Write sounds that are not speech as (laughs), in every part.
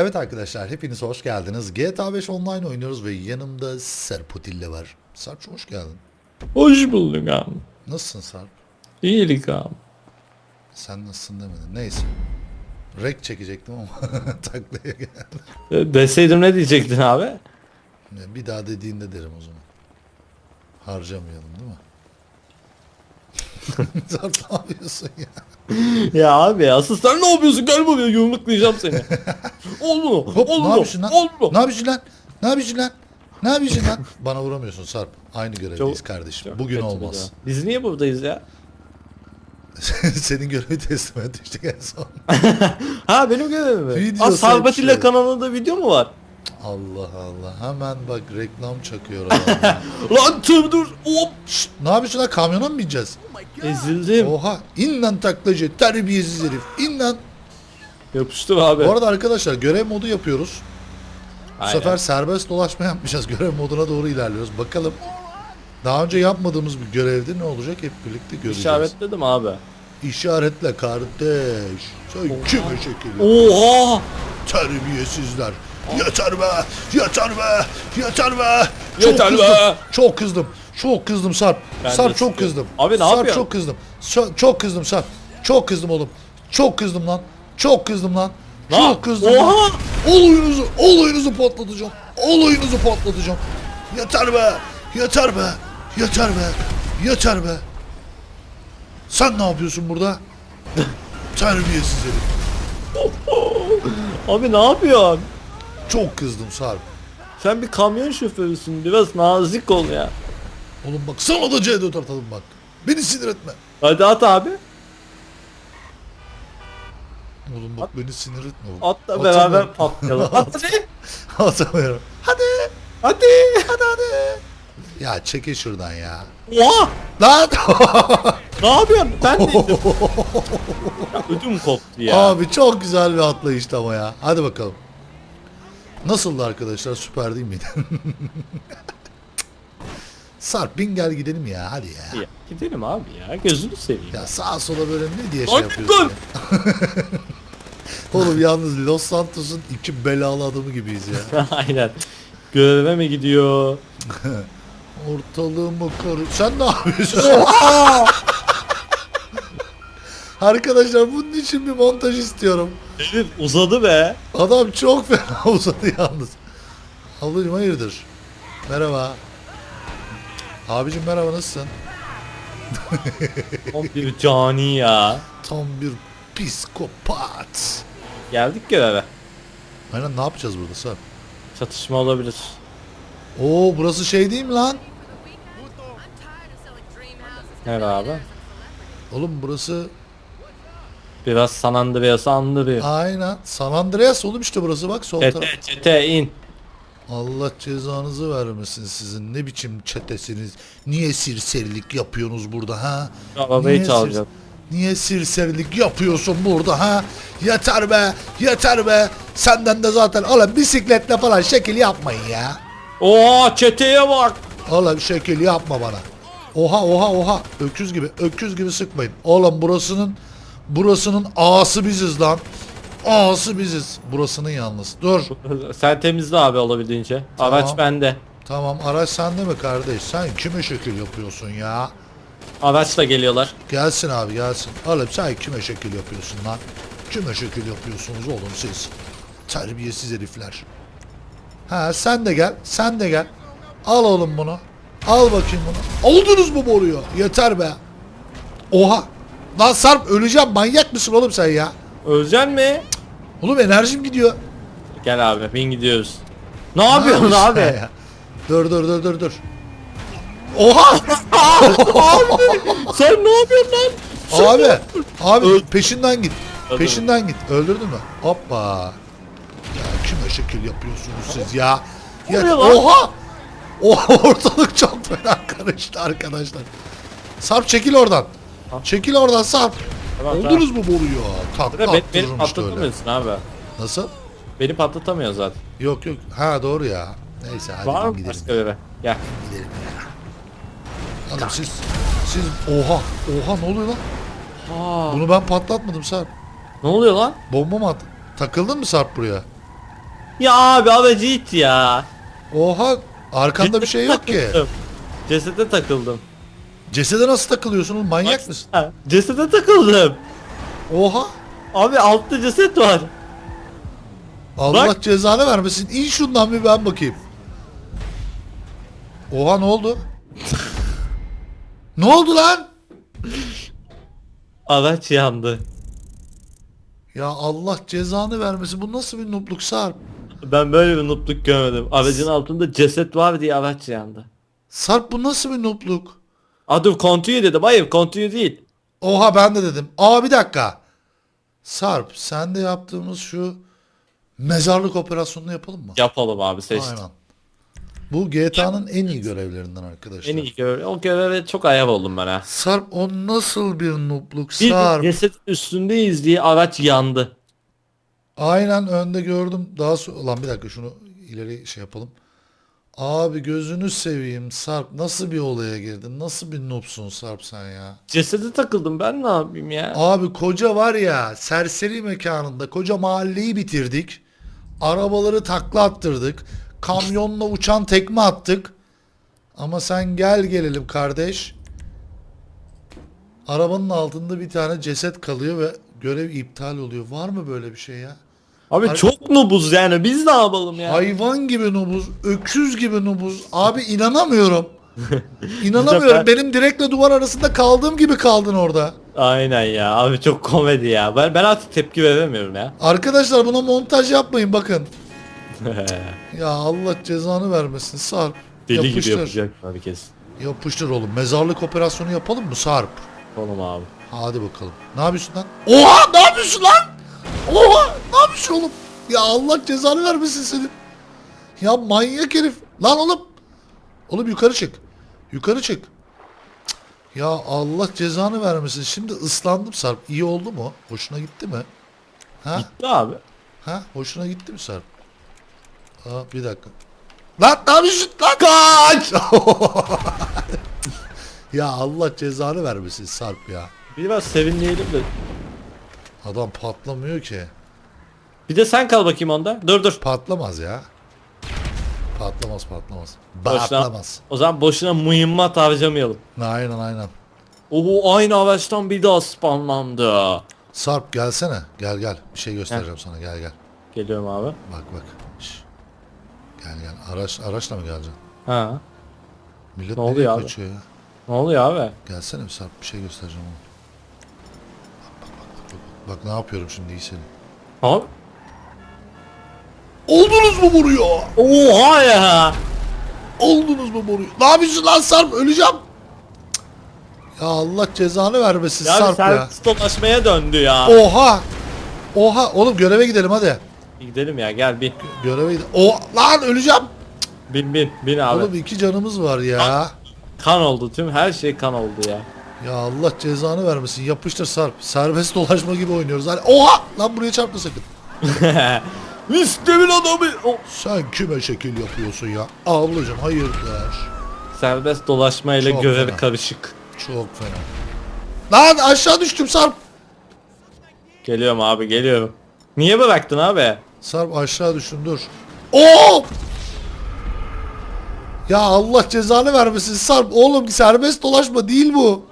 Evet arkadaşlar hepiniz hoş geldiniz. GTA 5 online oynuyoruz ve yanımda Serputille var. Sarp hoş geldin. Hoş bulduk abi. Nasılsın Sarp? İyilik abi. Sen nasılsın demedin. Neyse. Rek çekecektim ama (laughs) taklaya geldi. E, Deseydim ne diyecektin abi? Bir daha dediğinde derim o zaman. Harcamayalım değil mi? (laughs) Sarp ne yapıyorsun ya? ya abi asıl sen ne yapıyorsun? Gel buraya yumruklayacağım seni. ol bunu. Hop ol ne bunu. yapıyorsun lan? Ol bunu. Ne yapıyorsun lan? Ne yapıyorsun lan? Ne yapıyorsun lan? Bana vuramıyorsun Sarp. Aynı görevdeyiz Çok- kardeşim. Çok Bugün kötü olmaz. de. Biz niye buradayız ya? (laughs) Senin görevi teslim etmiştik en son. (laughs) Ha benim görevim mi? Video Aa, seçiyor. ile kanalında video mu var? Allah Allah. Hemen bak reklam çakıyor adam. (laughs) Lan tır dur. Hop. Şşt, ne yapıyorsun lan? Kamyona mı bineceğiz? Ezildim. Oha. İn lan taklacı. Terbiyesiz herif. İn lan. Yapıştır abi. Bu arada arkadaşlar görev modu yapıyoruz. Bu Aynen. sefer serbest dolaşma yapmayacağız. Görev moduna doğru ilerliyoruz. Bakalım. Daha önce yapmadığımız bir görevde ne olacak hep birlikte göreceğiz. İşaretledim abi. İşaretle kardeş. Sen kime şekil? Oha. Terbiyesizler. Yeter be! Yeter be! Yeter be! Çok Yeter kızdım. be! Çok kızdım. Çok kızdım Sarp. Ben de Sarp çok kızdım. Abi ne Sarp yapıyorsun? çok kızdım. Çok kızdım Sarp. Çok kızdım oğlum. Çok kızdım lan. Çok kızdım lan. Lan, Çok kızdım lan. oha! Olayınızı, olayınızı patlatacağım. Olayınızı patlatacağım. Yeter be! Yeter be! Yeter be! Yeter be! Sen ne yapıyorsun burada? (laughs) Terbiyesiz herif. Abi ne yapıyorsun? Çok kızdım Sarp. Sen bir kamyon şoförüsün. Biraz nazik ol ya. Oğlum bak sana da C4 atalım bak. Beni sinir etme. Hadi at abi. Oğlum bak beni sinir etme. oğlum. At da Atamıyorum. beraber patlayalım. (laughs) At hadi. Atamıyorum. Hadi. Hadi. Hadi hadi. Ya çekil şuradan ya. Oha. Lan. (laughs) Ne yapıyorsun? Ben de (laughs) ya, ödüm koptu ya. Abi çok güzel bir atlayıştı ama ya. Hadi bakalım. Nasıldı arkadaşlar? Süper değil miydi? (laughs) Sarp bin gel gidelim ya hadi ya. Ya, gidelim abi ya. Gözünü seveyim. Ya sağa sola böyle ne diye şey Hadi yapıyorsun? (laughs) Oğlum yalnız Los Santos'un iki belalı adamı gibiyiz ya. (laughs) Aynen. Göreve mi gidiyor? Ortalığımı karı... Sen ne yapıyorsun? Arkadaşlar bunun için bir montaj istiyorum. Evet uzadı be. Adam çok fena (laughs) uzadı yalnız. Ablacım hayırdır? Merhaba. Abicim merhaba nasılsın? Tam bir cani ya. Tam bir psikopat. Geldik göreve. Aynen ne yapacağız burada Sarp? Çatışma olabilir. Oo burası şey değil mi lan? Evet abi. Oğlum burası Biraz San Andreas'ı andırıyor. aynen San Andreas oğlum işte burası bak sol taraf. Çete çete in. Allah cezanızı vermesin sizin. Ne biçim çetesiniz? Niye sirserilik yapıyorsunuz burada ha? Arabayı Niye çalacağım. Niye sirserilik yapıyorsun burada ha? Yeter be, yeter be. Senden de zaten oğlum bisikletle falan şekil yapmayın ya. Oo çeteye bak. Oğlum şekil yapma bana. Oha oha oha. Öküz gibi, öküz gibi sıkmayın. Oğlum burasının burasının ağası biziz lan. Ağası biziz. Burasının yalnız. Dur. Sen temizle abi olabildiğince. Araç Tamam. bende. Tamam araç sende mi kardeş? Sen kime şekil yapıyorsun ya? Araçla geliyorlar. Gelsin abi gelsin. Oğlum sen kime şekil yapıyorsun lan? Kime şekil yapıyorsunuz oğlum siz? Terbiyesiz herifler. Ha sen de gel. Sen de gel. Al oğlum bunu. Al bakayım bunu. Oldunuz mu boruyor? Yeter be. Oha. Lan Sarp öleceğim. Manyak mısın oğlum sen ya? Öleceksin mi? Oğlum enerjim gidiyor. Gel abi bin gidiyoruz. Ne yapıyorsun abi? ya? Dur dur dur dur dur. Oha! Sen ne yapıyorsun lan? Abi, abi Öl- peşinden git. Öldürdüm. Peşinden git. Öldürdün mü? Hoppa. Ya kime şekil yapıyorsunuz siz ya? ya oluyor lan? oha! Oha (laughs) ortalık çok fena karıştı arkadaşlar. Sarp çekil oradan. Çekil oradan Sarp. Tamam, Oldunuz mu boruyor? Tatlı Be, beni, patlatamıyorsun abi. Nasıl? Beni patlatamıyor zaten. Yok yok. Ha doğru ya. Neyse hadi Var gidelim. başka bebe? Gel. Gidelim ya. Oğlum siz siz oha oha ne oluyor lan? Aa, Bunu ben patlatmadım Sarp. ne oluyor lan? Bomba mı attın? Takıldın mı Sarp buraya? Ya abi it ya. Oha arkanda bir şey yok ki. (laughs) Cesete takıldım. Cesede nasıl takılıyorsun oğlum manyak mısın? Ha, Cesete takıldım. Oha. Abi altta ceset var. Allah Bak. cezanı vermesin. İn şundan bir ben bakayım. Oha ne oldu? ne oldu lan? Araç yandı. Ya Allah cezanı vermesin. Bu nasıl bir nupluk Sarp? Ben böyle bir nutluk görmedim. Aracın altında ceset var diye araç yandı. Sarp bu nasıl bir nupluk? Dur continue dedim. Hayır continue değil. Oha ben de dedim. Aa bir dakika. Sarp sen de yaptığımız şu mezarlık operasyonunu yapalım mı? Yapalım abi seçtim. Aynen. Bu GTA'nın en iyi görevlerinden arkadaşlar. En iyi görev. O göreve çok ayak oldum ben ha. Sarp o nasıl bir nupluk Bir Sarp? ceset üstündeyiz diye araç yandı. Aynen önde gördüm. Daha sonra... Lan bir dakika şunu ileri şey yapalım. Abi gözünü seveyim Sarp. Nasıl bir olaya girdin? Nasıl bir noobsun Sarp sen ya? Cesede takıldım ben ne yapayım ya? Abi koca var ya serseri mekanında koca mahalleyi bitirdik. Arabaları takla attırdık. Kamyonla uçan tekme attık. Ama sen gel gelelim kardeş. Arabanın altında bir tane ceset kalıyor ve görev iptal oluyor. Var mı böyle bir şey ya? Abi Ar- çok nubuz yani biz ne yapalım ya? Hayvan gibi nubuz, öküz gibi nubuz. Abi inanamıyorum. (laughs) İnanamıyorum. Ben- Benim direkle duvar arasında kaldığım gibi kaldın orada. Aynen ya abi çok komedi ya. Ben, ben artık tepki veremiyorum ya. Arkadaşlar buna montaj yapmayın bakın. (laughs) Ya Allah cezanı vermesin Sarp. Deli yapıştır. gibi yapacaklar bir kez. Yapıştır oğlum. Mezarlık operasyonu yapalım mı Sarp? Oğlum abi. Hadi bakalım. Ne yapıyorsun lan? Oha ne yapıyorsun lan? Oha ne yapıyorsun oğlum? Ya Allah cezanı vermesin senin. Ya manyak herif. Lan oğlum. Oğlum yukarı çık. Yukarı çık. Cık. Ya Allah cezanı vermesin. Şimdi ıslandım Sarp. İyi oldu mu? Hoşuna gitti mi? Ha? Gitti abi. Ha? Hoşuna gitti mi Sarp? Aa, bir dakika. Lan ne yapıyorsun lan? Kaç! (laughs) ya Allah cezanı vermesin Sarp ya. Biraz sevinmeyelim de. Adam patlamıyor ki. Bir de sen kal bakayım onda. Dur dur. Patlamaz ya. Patlamaz patlamaz. Boşuna- Patlamaz. O zaman boşuna mühimmat harcamayalım. Aynen aynen. Oo aynı araçtan bir daha spamlandı. Sarp gelsene. Gel gel. Bir şey göstereceğim sana. Gel gel. Geliyorum abi. Bak bak. Şş. Gel gel. Araç araçla mı geleceksin? Ha. Millet Ne nereye oluyor abi? kaçıyor ya? Ne oluyor abi? Gelsene bir Sarp. Bir şey göstereceğim ona. Bak ne yapıyorum şimdi iyi seni. Abi. Oldunuz mu vuruyor? Oha ya. Oldunuz mu vuruyor? Ne yapıyorsun lan Sarp? Öleceğim. Ya Allah cezanı vermesin Ya Sarp sen ya. dolaşmaya döndü ya. Oha. Oha. Oğlum göreve gidelim hadi. Gidelim ya gel bin. Göreve gidelim. O lan öleceğim. Bin bin bin abi. Oğlum iki canımız var ya. Kan oldu tüm her şey kan oldu ya. Ya Allah cezanı vermesin. Yapıştır Sarp. Serbest dolaşma gibi oynuyoruz. Hani oha! Lan buraya çarpma sakın. (laughs) Müslüm'ün adamı. O. Sen kime şekil yapıyorsun ya? Ablacım hayırdır? Serbest dolaşmayla Çok görevi fena. karışık. Çok fena. Lan aşağı düştüm Sarp. Geliyorum abi geliyorum. Niye bıraktın abi? Sarp aşağı düştüm dur. Oo! Ya Allah cezanı vermesin Sarp. Oğlum serbest dolaşma değil bu.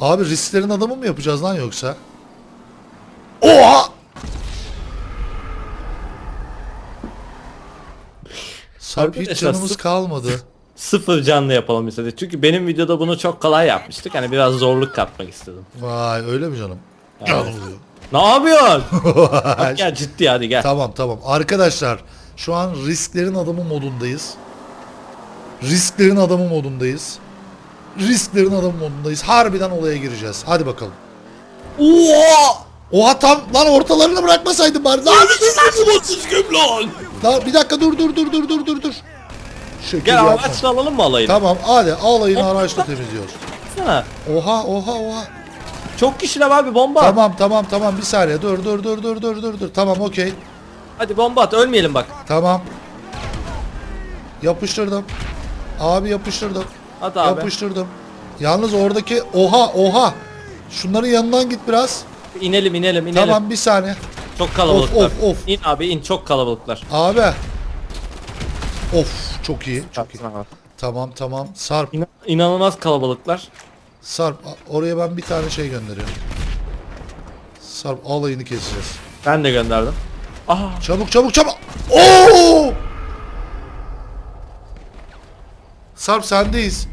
Abi risklerin adamı mı yapacağız lan yoksa? Oha! Sarp hiç Arkadaşlar, canımız kalmadı. (laughs) Sıfır canlı yapalım istedik. Çünkü benim videoda bunu çok kolay yapmıştık. Hani biraz zorluk katmak istedim. Vay öyle mi canım? Can oluyor. Ne yapıyorsun? (laughs) Bak gel ciddi hadi gel. Tamam tamam. Arkadaşlar şu an risklerin adamı modundayız. Risklerin adamı modundayız. Risklerin adamı modundayız. Harbiden olaya gireceğiz. Hadi bakalım. Oha! Oha tam lan ortalarını bırakmasaydın bari. Lan, lan. lan bir dakika dur dur dur dur dur dur dur. Şekil Gel yapma. araçla alalım mı alayını? Tamam hadi alayını araçla temizliyoruz. Sana. Oha oha oha. Çok kişiler abi bomba. at. Tamam tamam tamam bir saniye dur dur dur dur dur dur dur. Tamam okey. Hadi bomba at ölmeyelim bak. Tamam. Yapıştırdım. Abi yapıştırdım. Hadi abi. Yapıştırdım. Yalnız oradaki oha oha. Şunların yanından git biraz. İnelim inelim inelim. Tamam bir saniye. Çok kalabalıklar. Of, of, of. İn abi in çok kalabalıklar. Abi. Of çok iyi. Çok iyi. Tamam tamam. Sarp. İna- İnanılmaz kalabalıklar. Sarp oraya ben bir tane şey gönderiyorum. Sarp alayını keseceğiz. Ben de gönderdim. Aha Çabuk çabuk çabuk. Oo! Sarp sendeyiz.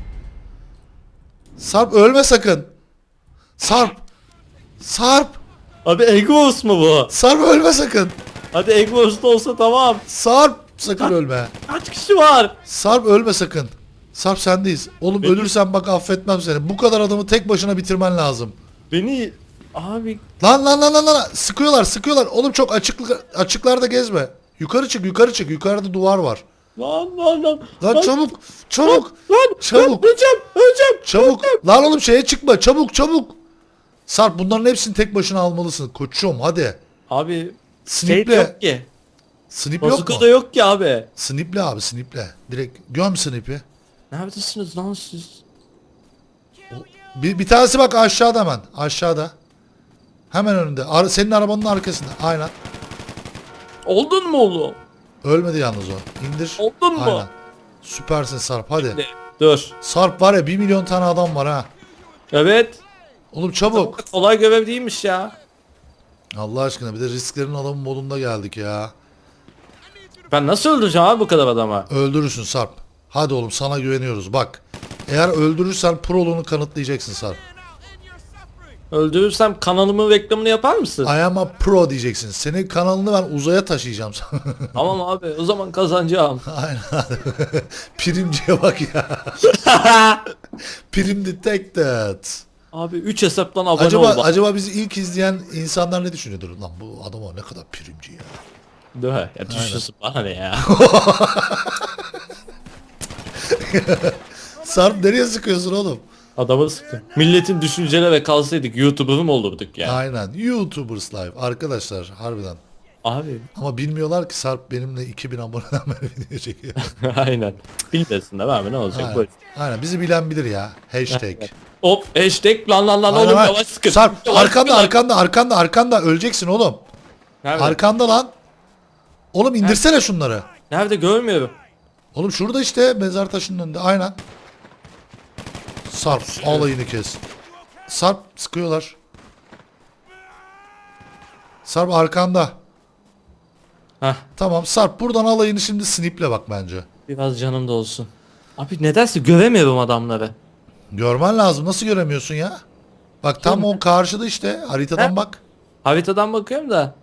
Sarp ölme sakın. Sarp. Sarp. abi Egos mu bu? Sarp ölme sakın. Hadi Egos da olsa tamam. Sarp sakın ölme. Kaç kişi var? Sarp ölme sakın. Sarp sendeyiz. Oğlum Benim- ölürsen bak affetmem seni. Bu kadar adamı tek başına bitirmen lazım. Beni abi Lan lan lan lan lan sıkıyorlar sıkıyorlar. Oğlum çok açıklık açıklarda gezme. Yukarı çık yukarı çık. Yukarıda duvar var. Lan lan lan. Lan çabuk çabuk Lan çabuk. lan, öleceğim öleceğim. çabuk. Lan oğlum şeye çıkma çabuk çabuk. Sarp bunların hepsini tek başına almalısın. Koçum hadi. Abi şey Sniple. yok ki. Snip yok mu? Da yok ki abi. Sniple abi sniple. Direkt göm snipi. Neredesiniz lan siz? Bir, bir tanesi bak aşağıda hemen. Aşağıda. Hemen önünde. Ar- senin arabanın arkasında. Aynen. Oldun mu oğlum? Ölmedi yalnız o. İndir. Oldun mu? Aynen. Süpersin Sarp hadi. De- Dur. Sarp var ya 1 milyon tane adam var ha. Evet. Oğlum çabuk. Kolay görev değilmiş ya. Allah aşkına bir de risklerin adamı modunda geldik ya. Ben nasıl öldüreceğim abi bu kadar adama? Öldürürsün Sarp. Hadi oğlum sana güveniyoruz bak. Eğer öldürürsen proluğunu kanıtlayacaksın Sarp. Öldürürsem kanalımın reklamını yapar mısın? I am a pro diyeceksin. Senin kanalını ben uzaya taşıyacağım. (laughs) tamam abi o zaman kazanacağım. (laughs) Aynen. (laughs) Primciye bak ya. Prim detected. abi 3 hesaptan abone Acaba ol bak. acaba bizi ilk izleyen insanlar ne düşünüyordur? Lan bu adam o ne kadar primci ya. Mi? Ya düşünsün bana ne ya. Sarp nereye sıkıyorsun oğlum? Adamı sıkın. Milletin düşünceleri kalsaydık YouTuber'ı mı olurduk ya? Aynen. YouTubers Live. Arkadaşlar harbiden. Abi Ama bilmiyorlar ki Sarp benimle 2000 aboneden (laughs) beri video çekiyor. (laughs) aynen. Bilmesinler abi ne olacak Aynen. bu. Aynen. Bizi bilen bilir ya. Hashtag. Hop hashtag lan lan lan Aynen, oğlum aynen. yavaş sıkın. Sarp Yavaş arkanda sıkın arkanda arkanda arkanda öleceksin oğlum. Nerede? Arkanda lan. Oğlum indirsene şunları. Nerede görmüyorum. Oğlum şurada işte mezar taşının önünde. Aynen. Sarp alayını kes. Sarp sıkıyorlar. Sarp arkanda. Hah Tamam Sarp buradan alayını şimdi sniple bak bence. biraz canım da olsun. Abi nedense göremiyorum adamları. Görmen lazım. Nasıl göremiyorsun ya? Bak tam o karşıda işte. Haritadan He? bak. Haritadan bakıyorum da.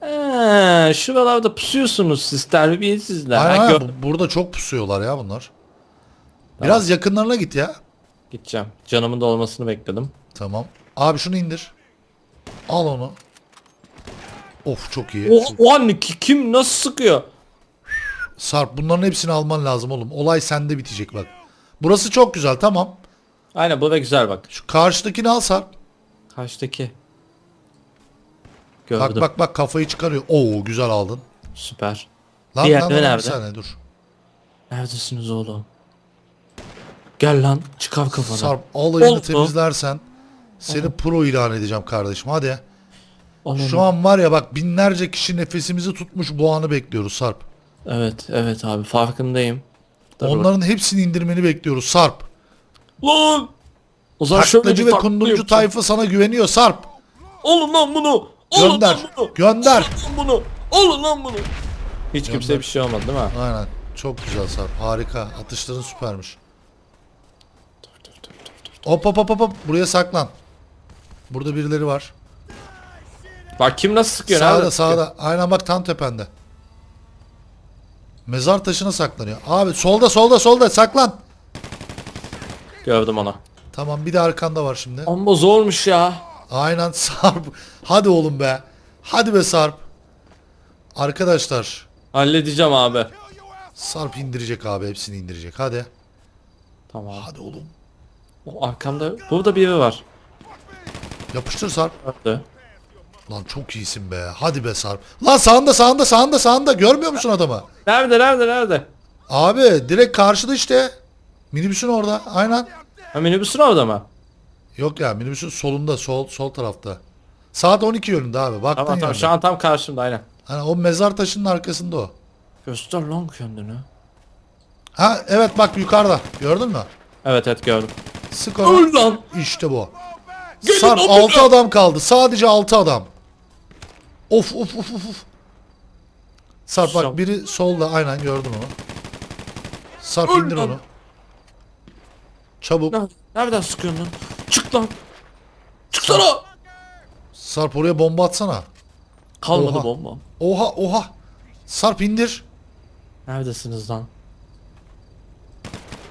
He, şuralarda pusuyorsunuz siz terbiyesizler. Aynen, Ha, aynen. gör- Bu- Burada çok pusuyorlar ya bunlar. Biraz yakınlarına git ya. Gideceğim. Canımın da olmasını bekledim. Tamam. Abi şunu indir. Al onu. Of çok iyi. O, o an ki- kim nasıl sıkıyor? Sarp bunların hepsini alman lazım oğlum. Olay sende bitecek bak. Burası çok güzel tamam. Aynen bu da güzel bak. Şu karşıdakini al Sarp. Karşıdaki. Bak Gördüm. bak bak kafayı çıkarıyor. Oo güzel aldın. Süper. Lan Diğer lan ne lan bir nerede? saniye dur. Neredesiniz oğlum? Gel lan çıkar kafanı. Sarp alayını Oldu. temizlersen seni pro ilan edeceğim kardeşim hadi. Al Şu an var ya bak binlerce kişi nefesimizi tutmuş bu anı bekliyoruz Sarp. Evet evet abi farkındayım. Bak. Onların hepsini indirmeni bekliyoruz Sarp. Lan! O zaman şöyle Taklacı bir ve takla kundurcu yapacağım. tayfa sana güveniyor Sarp. Alın lan bunu. Alın Gönder. lan bunu. Gönder. Alın lan bunu. Alın lan bunu. Hiç kimseye bir şey olmadı değil mi? Aynen. Çok güzel Sarp. Harika. Atışların süpermiş. Hop hop hop hop. Buraya saklan. Burada birileri var. Bak kim nasıl sıkıyor? Sağda nerede sıkıyor? sağda. Aynen bak tam tepende. Mezar taşına saklanıyor. Abi solda solda solda saklan. Gördüm onu. Tamam bir de arkanda var şimdi. Amma zormuş ya. Aynen (laughs) Sarp. Hadi oğlum be. Hadi be Sarp. Arkadaşlar. Halledeceğim abi. Sarp indirecek abi. Hepsini indirecek. Hadi. Tamam. Hadi oğlum. O arkamda burada biri var. Yapıştır Sarp. Nerede? Lan çok iyisin be. Hadi be Sarp. Lan sağında sağında sağında sağında. Görmüyor musun adamı? Nerede nerede nerede? Abi direkt karşıda işte. Minibüsün orada. Aynen. Ha minibüsün orada mı? Yok ya minibüsün solunda sol sol tarafta. Saat 12 yönünde abi. Baktın Tamam tamam yani. şu an tam karşımda aynen. Hani o mezar taşının arkasında o. Göster lan kendini. Ha evet bak yukarıda. Gördün mü? Evet evet gördüm. Sık. Öl lan. İşte bu. Gelin Sarp lan 6 adam kaldı. Sadece 6 adam. Of of of of. of. Sarp bak biri solda aynen gördüm onu. Sarp Öl indir lan. onu. Çabuk. Lan, Nereden sıkıyorsun lan? Çık lan. Çıksana. Sarp oraya bomba atsana. Kalmadı Oha. bombam. Oha oha. Sarp indir. Neredesiniz lan?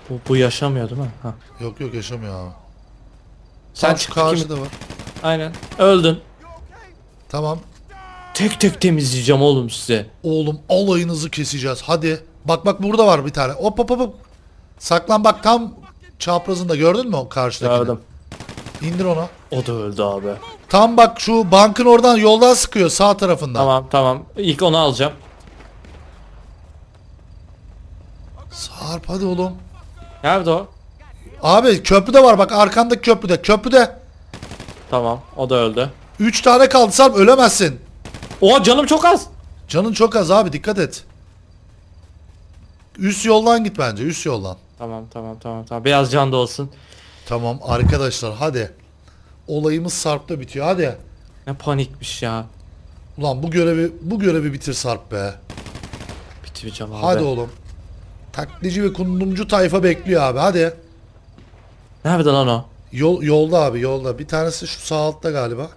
Bu, bu yaşamıyor değil mi? Ha. Yok yok yaşamıyor abi. Sen Tam çık şu bakayım. karşıda var. Aynen. Öldün. Tamam. Tek tek temizleyeceğim oğlum size. Oğlum alayınızı keseceğiz. Hadi. Bak bak burada var bir tane. Hop hop hop, hop. Saklan bak tam çaprazında gördün mü o karşıdakini? Gördüm. İndir onu. O da öldü abi. Tam bak şu bankın oradan yoldan sıkıyor sağ tarafında. Tamam tamam. İlk onu alacağım. Sarp hadi oğlum. Nerede o? Abi köprüde var bak arkandaki köprüde. Köprüde. Tamam. O da öldü. 3 tane kaldı Sarp ölemezsin. Oha canım çok az. Canın çok az abi dikkat et. Üst yoldan git bence üst yoldan. Tamam tamam tamam tamam. Biraz can da olsun. Tamam arkadaşlar hadi. Olayımız Sarp'ta bitiyor hadi. Ne panikmiş ya. Ulan bu görevi bu görevi bitir Sarp be. Bitireceğim abi. Hadi oğlum. Taklitçi ve kundumcu tayfa bekliyor abi hadi. Nerede lan o? Yol, yolda abi yolda. Bir tanesi şu sağ altta galiba.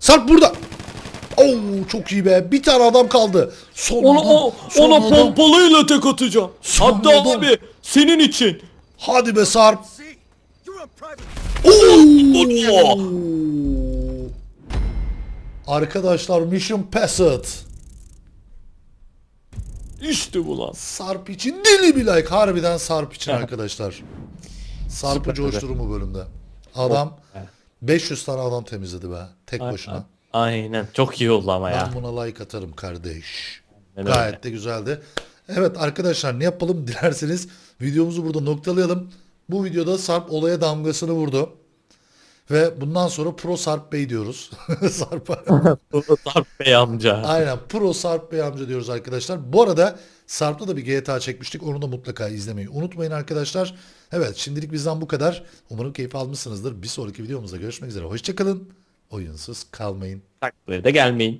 Sarp burada. Oo çok iyi be. Bir tane adam kaldı. Son Ona, adam, o, son ona adam. pompalıyla tek atacağım. Son Hatta adam. abi senin için. Hadi be Sarp. Oo. Arkadaşlar Mission Passed. İşte bu lan. Sarp için deli bir like. Harbiden Sarp için arkadaşlar. Sarp'ı coşturur mu bölümde? Adam Evet. 500 tane adam temizledi be. Tek başına. Aynen. Çok iyi oldu ama ya. Ben buna like atarım kardeş. Aynen Gayet öyle. de güzeldi. Evet arkadaşlar ne yapalım dilerseniz videomuzu burada noktalayalım. Bu videoda Sarp olaya damgasını vurdu. Ve bundan sonra Pro Sarp Bey diyoruz. (laughs) Sarp'a. Sarp Bey amca. Aynen Pro Sarp Bey amca diyoruz arkadaşlar. Bu arada Sarp'ta da bir GTA çekmiştik. Onu da mutlaka izlemeyi unutmayın arkadaşlar. Evet şimdilik bizden bu kadar. Umarım keyif almışsınızdır. Bir sonraki videomuzda görüşmek üzere. Hoşçakalın. Oyunsuz kalmayın. Taklaya da gelmeyin.